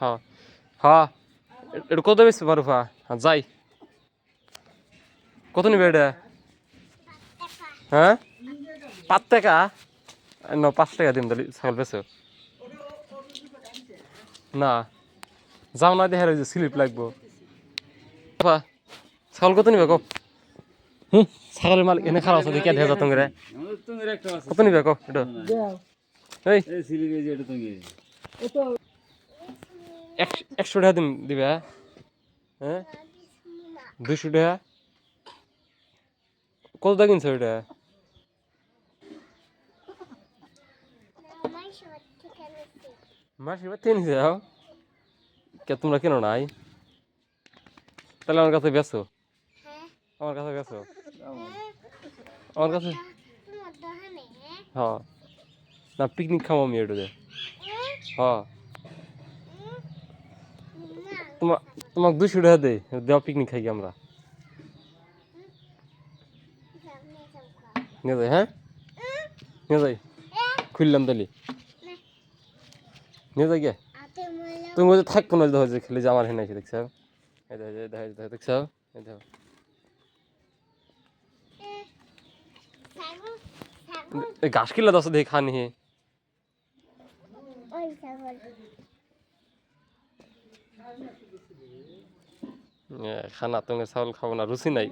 হ্যাঁ। হ্যাঁ। এটা কত বেশি মারুফা হ্যাঁ যাই। কত নিবে এটা? হ্যাঁ? পাঁচ টাকা? ন পাঁচ টাকা দিন তাহলে ছাগল বেছো না। যাও না দেখে যে স্লিপ লাগবো। ছাগল কত নিবে কো হুম ছাগলের মালিক এনে খারাপ আছে কে দেখা যাতন করে কত নিবে কো এটা? এই এই সিলি গেছে এটা তুমি একশো একশো টাকা দিন দিবে হ্যাঁ? হ্যাঁ? দুশো টাকা? কত টাকা কিনছো এটা মাসির বাড়ি থেকে নিয়ে যাও। কে তোমরা কেন নাই? তাহলে আমার কাছে বেছো আমার কাছে বেছো আমার কাছে হ্যাঁ না পিকনিক খাব আমি এটুতে হ্যাঁ তোমার তোমাকে দুশো টাকা দে দেওয়া পিকনিক খাই আমরা। নিয়ে যাই হ্যাঁ? নিয়ে যাই। খুললাম তাহলে। নিয়ে যাই গে। তুমি বলছো থাকব না যে খেলে যে আমার হেন আছে দেখছ? দেখছ? দেখো। ঘাস কিলা দশ দেখে খানি হে খানা তুমি চাউল খাব না রুচি নাই।